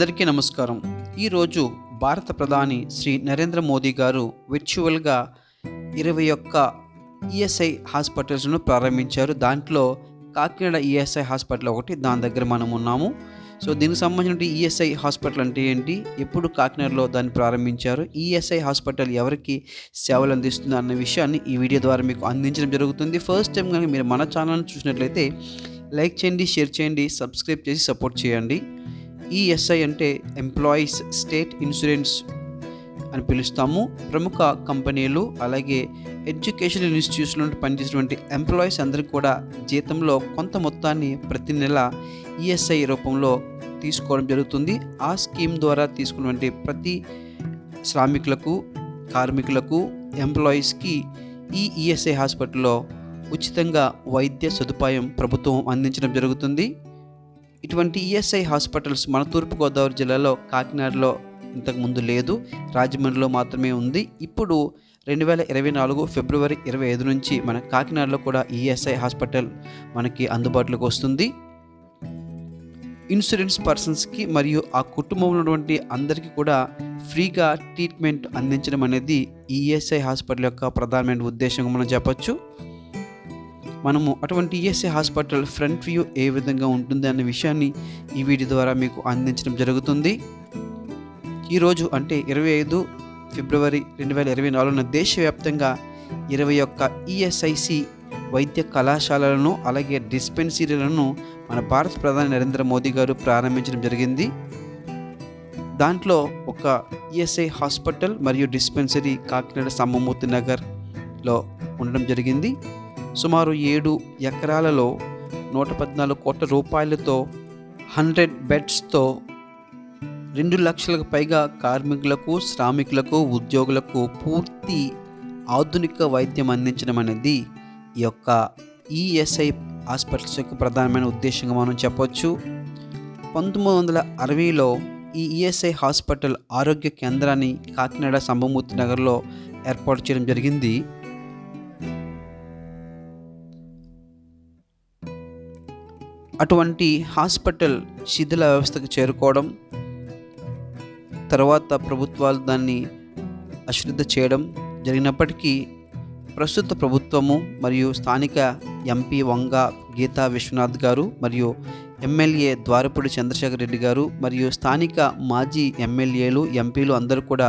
అందరికీ నమస్కారం. ఈరోజు భారత ప్రధాని శ్రీ నరేంద్ర మోదీ గారు విర్చువల్గా ఇరవై ఒక్క ఈఎస్ఐ హాస్పిటల్స్ను ప్రారంభించారు. దాంట్లో కాకినాడ ఈఎస్ఐ హాస్పిటల్ ఒకటి దాని దగ్గర మనం ఉన్నాము. సో దీనికి సంబంధించిన ఈఎస్ఐ హాస్పిటల్ అంటే ఏంటి? ఎప్పుడు కాకినాడలో దాన్ని ప్రారంభించారు? ఈఎస్ఐ హాస్పిటల్ ఎవరికి సేవలు అందిస్తుంది అన్న విషయాన్ని ఈ వీడియో ద్వారా మీకు అందించడం జరుగుతుంది. ఫస్ట్ టైం కనుక మీరు మన ఛానల్ని చూసినట్లయితే లైక్ చేయండి షేర్ చేయండి సబ్స్క్రైబ్ చేసి సపోర్ట్ చేయండి. ఈఎస్ఐ అంటే ఎంప్లాయీస్ స్టేట్ ఇన్సూరెన్స్ అని పిలుస్తాము. ప్రముఖ కంపెనీలు అలాగే ఎడ్యుకేషన్ ఇన్స్టిట్యూట్స్లో పనిచేసినటువంటి ఎంప్లాయీస్ అందరికీ కూడా జీతంలో కొంత మొత్తాన్ని ప్రతి నెల ఈఎస్ఐ రూపంలో తీసుకోవడం జరుగుతుంది. ఆ స్కీమ్ ద్వారా తీసుకున్నటువంటి ప్రతి శ్రామికులకు కార్మికులకు ఎంప్లాయీస్కి ఈ ఈఎస్ఐ హాస్పిటల్లో ఉచితంగా వైద్య సదుపాయం ప్రభుత్వం అందించడం జరుగుతుంది. ఇటువంటి ఈఎస్ఐ హాస్పిటల్స్ మన తూర్పుగోదావరి జిల్లాలో కాకినాడలో ఇంతకుముందు లేదు. రాజమండ్రిలో మాత్రమే ఉంది. ఇప్పుడు రెండు వేల ఇరవై నాలుగు ఫిబ్రవరి ఇరవై ఐదు నుంచి మన కాకినాడలో కూడా ఈఎస్ఐ హాస్పిటల్ మనకి అందుబాటులోకి వస్తుంది. ఇన్సూరెన్స్ పర్సన్స్కి మరియు ఆ కుటుంబంలో ఉన్నటువంటి అందరికీ కూడా ఫ్రీగా ట్రీట్మెంట్ అందించడం అనేది ఈఎస్ఐ హాస్పిటల్ యొక్క ప్రధానమైన ఉద్దేశంగా మనం చెప్పచ్చు. మనము అటువంటి ఈఎస్ఐ హాస్పిటల్ ఫ్రంట్ వ్యూ ఏ విధంగా ఉంటుంది అనే విషయాన్ని ఈ వీడియో ద్వారా మీకు అందించడం జరుగుతుంది. ఈరోజు అంటే ఇరవై ఐదు ఫిబ్రవరి రెండు వేల ఇరవై నాలుగున దేశవ్యాప్తంగా ఇరవై ఒక్క ఈఎస్ఐసి వైద్య కళాశాలలను అలాగే డిస్పెన్సరీలను మన భారత ప్రధాని నరేంద్ర మోదీ గారు ప్రారంభించడం జరిగింది. దాంట్లో ఒక ఈఎస్ఐ హాస్పిటల్ మరియు డిస్పెన్సరీ కాకినాడ సమ్మమూర్తి నగర్లో ఉండడం జరిగింది. సుమారు ఏడు ఎకరాలలో నూట పద్నాలుగు కోట్ల రూపాయలతో హండ్రెడ్ బెడ్స్తో రెండు లక్షలకు పైగా కార్మికులకు శ్రామికులకు ఉద్యోగులకు పూర్తి ఆధునిక వైద్యం అందించడం అనేది ఈ యొక్క ఈఎస్ఐ హాస్పిటల్స్ యొక్క ప్రధానమైన ఉద్దేశంగా మనం చెప్పొచ్చు. పంతొమ్మిది వందల అరవైలో ఈ ఈఎస్ఐ హాస్పిటల్ ఆరోగ్య కేంద్రాన్ని కాకినాడ సంభమూర్తి నగర్లో ఏర్పాటు చేయడం జరిగింది. అటువంటి హాస్పిటల్ శిథిల వ్యవస్థకు చేరుకోవడం తర్వాత ప్రభుత్వాలు దాన్ని అశ్రద్ధ చేయడం జరిగినప్పటికీ ప్రస్తుత ప్రభుత్వము మరియు స్థానిక ఎంపీ వంగ గీతా విశ్వనాథ్ గారు మరియు ఎమ్మెల్యే ద్వారపూడి చంద్రశేఖర్ రెడ్డి గారు మరియు స్థానిక మాజీ ఎమ్మెల్యేలు ఎంపీలు అందరూ కూడా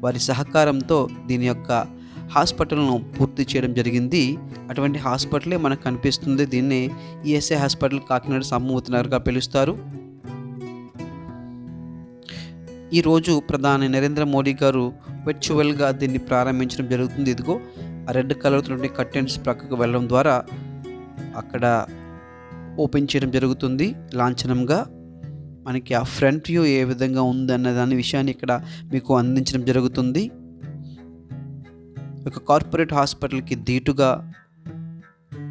వారి సహకారంతో దీని యొక్క హాస్పిటల్ను పూర్తి చేయడం జరిగింది. అటువంటి హాస్పిటలే మనకు కనిపిస్తుంది. దీన్ని ఈఎస్ఐ హాస్పిటల్ కాకినాడ సమ్మూతునగర్గా పిలుస్తారు. ఈరోజు ప్రధాని నరేంద్ర మోడీ గారు వర్చువల్గా దీన్ని ప్రారంభించడం జరుగుతుంది. ఇదిగో రెడ్ కలర్తో కర్టెన్స్ ప్రక్కకు వెళ్ళడం ద్వారా అక్కడ ఓపెన్ చేయడం జరుగుతుంది. లాంఛనంగా మనకి ఆ ఫ్రంట్ వ్యూ ఏ విధంగా ఉందన్న దాని విషయాన్ని ఇక్కడ మీకు అందించడం జరుగుతుంది. ఒక కార్పొరేట్ హాస్పిటల్కి ధీటుగా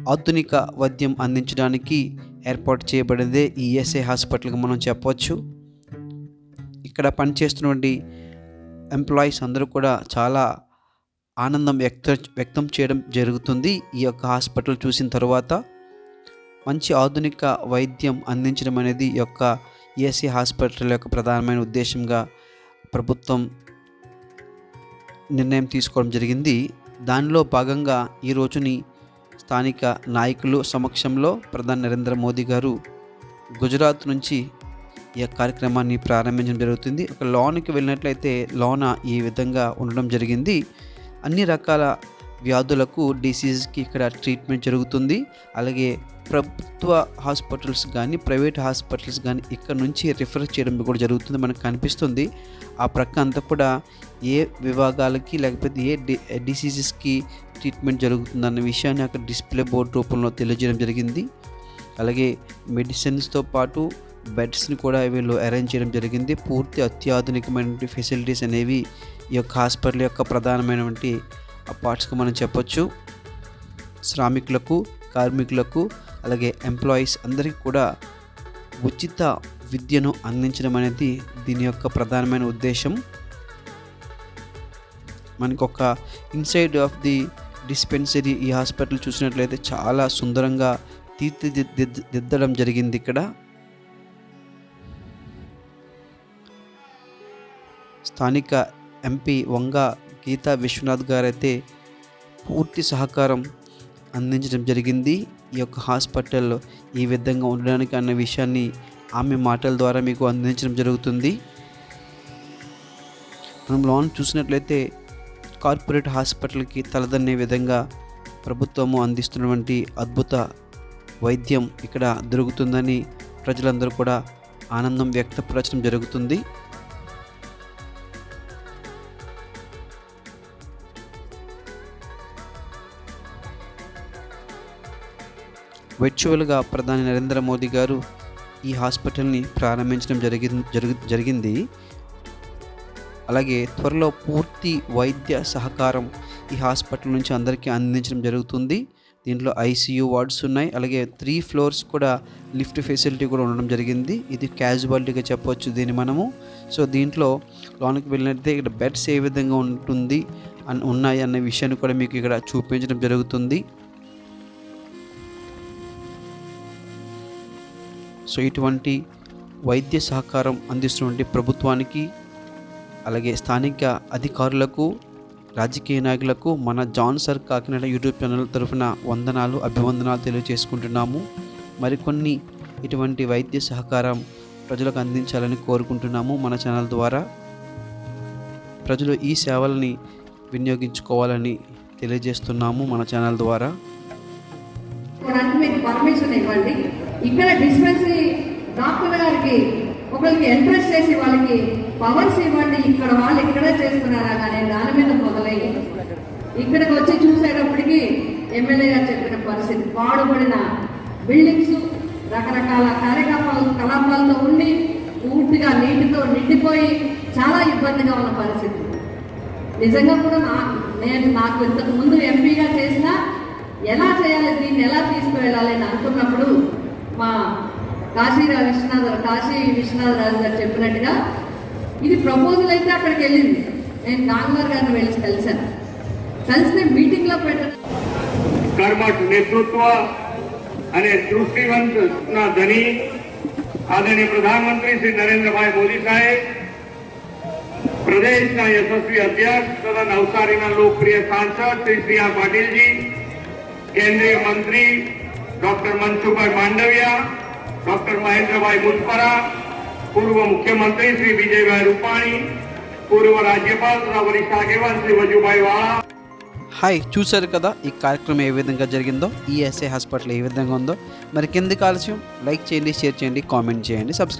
ఆధునిక వైద్యం అందించడానికి ఏర్పాటు చేయబడిందే ఈఎస్ఐ హాస్పిటల్కి మనం చెప్పవచ్చు. ఇక్కడ పనిచేస్తున్నటువంటి ఎంప్లాయీస్ అందరూ కూడా చాలా ఆనందం వ్యక్త వ్యక్తం చేయడం జరుగుతుంది ఈ యొక్క హాస్పిటల్ చూసిన తర్వాత. మంచి ఆధునిక వైద్యం అందించడం అనేది యొక్క ఈఎస్ఐ హాస్పిటల్ యొక్క ప్రధానమైన ఉద్దేశంగా ప్రభుత్వం నిర్ణయం తీసుకోవడం జరిగింది. దానిలో భాగంగా ఈ రోజుని స్థానిక నాయకులు సమక్షంలో ప్రధాని నరేంద్ర మోదీ గారు గుజరాత్ నుంచి ఈ కార్యక్రమాన్ని ప్రారంభించడం జరుగుతుంది. ఒక లోన్కి వెళ్ళినట్లయితే లోన ఈ విధంగా ఉండడం జరిగింది. అన్ని రకాల వ్యాధులకు డిసీజ్కి ఇక్కడ ట్రీట్మెంట్ జరుగుతుంది. అలాగే ప్రభుత్వ హాస్పిటల్స్ కానీ ప్రైవేట్ హాస్పిటల్స్ కానీ ఇక్కడ నుంచి రిఫర్ చేయడం కూడా జరుగుతుంది మనకు కనిపిస్తుంది. ఆ ప్రక్క అంతా కూడా ఏ విభాగాలకి లేకపోతే ఏ డి డిసీజెస్కి ట్రీట్మెంట్ జరుగుతుంది అన్న విషయాన్ని అక్కడ డిస్ప్లే బోర్డు రూపంలో తెలియజేయడం జరిగింది. అలాగే మెడిసిన్స్తో పాటు బెడ్స్ని కూడా వీళ్ళు అరేంజ్ చేయడం జరిగింది. పూర్తి అత్యాధునికమైనటువంటి ఫెసిలిటీస్ అనేవి ఈ యొక్క హాస్పిటల్ యొక్క ప్రధానమైనటువంటి పార్ట్స్గా మనం చెప్పొచ్చు. శ్రామికులకు కార్మికులకు అలాగే ఎంప్లాయీస్ అందరికీ కూడా ఉచిత విద్యను అందించడం అనేది దీని యొక్క ప్రధానమైన ఉద్దేశం. మనకు ఒక ఇన్సైడ్ ఆఫ్ ది డిస్పెన్సరీ ఈ హాస్పిటల్ చూసినట్లయితే చాలా సుందరంగా తీర్చిదిద్దడం జరిగింది ఇక్కడ. స్థానిక ఎంపీ వంగ గీతా విశ్వనాథ్ గారైతే పూర్తి సహకారం అందించడం జరిగింది. ఈ యొక్క హాస్పిటల్లో ఈ విధంగా ఉండడానికి అన్న విషయాన్ని ఆమె మాటల ద్వారా మీకు అందించడం జరుగుతుంది. మనం లోన్ చూసినట్లయితే కార్పొరేట్ హాస్పిటల్కి తలదన్నే విధంగా ప్రభుత్వము అందిస్తున్నటువంటి అద్భుత వైద్యం ఇక్కడ దొరుకుతుందని ప్రజలందరూ కూడా ఆనందం వ్యక్తపరచడం జరుగుతుంది. వర్చువల్గా ప్రధాని నరేంద్ర మోదీ గారు ఈ హాస్పిటల్ని ప్రారంభించడం జరిగి జరుగు జరిగింది. అలాగే త్వరలో పూర్తి వైద్య సహకారం ఈ హాస్పిటల్ నుంచి అందరికీ అందించడం జరుగుతుంది. దీంట్లో ఐసీయూ వార్డ్స్ ఉన్నాయి. అలాగే త్రీ ఫ్లోర్స్ కూడా లిఫ్ట్ ఫెసిలిటీ కూడా ఉండడం జరిగింది. ఇది క్యాజువాలిటీగా చెప్పవచ్చు దీన్ని మనము. సో దీంట్లో లోనికి వెళ్ళినట్లయితే ఇక్కడ బెడ్స్ ఏ విధంగా ఉంటుంది అన్ ఉన్నాయి అన్న విషయాన్ని కూడా మీకు ఇక్కడ చూపించడం జరుగుతుంది. సో ఇటువంటి వైద్య సహకారం అందిస్తున్నటువంటి ప్రభుత్వానికి అలాగే స్థానిక అధికారులకు రాజకీయ నాయకులకు మన John sir Kakinada YouTube channel తరఫున వందనాలు అభివందనాలు తెలియజేసుకుంటున్నాము మరికొన్ని ఇటువంటి వైద్య సహకారం ప్రజలకు అందించాలని కోరుకుంటున్నాము మన ఛానల్ ద్వారా. ప్రజలు ఈ సేవలని వినియోగించుకోవాలని తెలియజేస్తున్నాము మన ఛానల్ ద్వారా. ఇక్కడ డిస్పెన్సరీ డాక్టర్ గారికి ఒకరికి ఎంట్రెస్ చేసి వాళ్ళకి పవర్స్ ఇవ్వండి ఇక్కడ వాళ్ళు ఇక్కడే చేస్తున్నారా కానీ దాని మీద మొదలయ్యి ఇక్కడికి వచ్చి చూసేటప్పటికి ఎమ్మెల్యే గారు చెప్పిన పరిస్థితి. పాడుపడిన బిల్డింగ్స్ రకరకాల కార్యకలాపాలు కలాపాలతో ఉండి పూర్తిగా నీటితో నిండిపోయి చాలా ఇబ్బందిగా ఉన్న పరిస్థితి. నిజంగా కూడా నా నేను నాకు ఇంతకు ముందు ఎంపీగా చేసిన ఎలా చేయాలి దీన్ని ఎలా తీసుకువెళ్ళాలి అని అనుకున్నప్పుడు మా కాశీరా విశ్వనాథ్ కాశీ విశ్వనాథ్ రాజు గారు చెప్పినట్టుగా ఇది ప్రపోజల్ అయితే అక్కడికి వెళ్ళింది నేను నాగవారు గారిని వెళ్ళి కలిశాను కలిసి మీటింగ్లో పెట్టడం કર્મઠ નેતૃત્વ અને દૃષ્ટિવંતના ધની આદરણીય પ્રધાનમંત્રી શ્રી નરેન્દ્રભાઈ મોદી સાહેબ પ્રદેશના યશસ્વી અધ્યક્ષ તથા નવસારીના લોકપ્રિય સાંસદ શ્રી સી આર પાટીલજી કેન્દ્રીય મંત્રી ડોક્ટર મનસુખભાઈ માંડવિયા ડોક્ટર મહેન્દ્રભાઈ મુસ્પરા પૂર્વ મુખ્યમંત્રી શ્રી વિજયભાઈ રૂપાણી પૂર્વ રાજ્યપાલ તથા વરિષ્ઠ આગેવાન શ્રી વજુભાઈ વાળા హాయ్ చూశారు కదా ఈ కార్యక్రమం ఏ విధంగా జరిగిందో ఈఎస్ఐ హాస్పిటల్ ఏ విధంగా ఉందో మరి కింది ఆలస్యం లైక్ చేయండి షేర్ చేయండి కామెంట్ చేయండి సబ్స్క్రైబ్